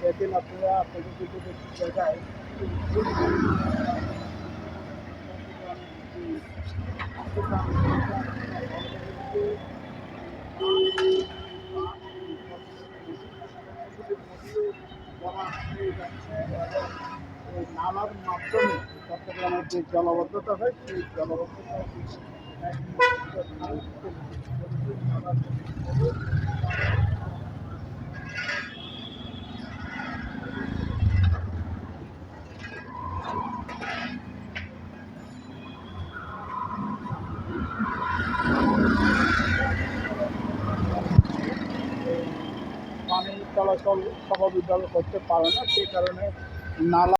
দেখেন আপনারা আপনাদের যদি একটি জায়গায় নালার মাধ্যমে চট্টগ্রামের যে জলবদ্ধতা হয় সেই জলবদ্ধতা পানি চলাচল স্বাভাবিকভাবে করতে পারে না সেই কারণে নালা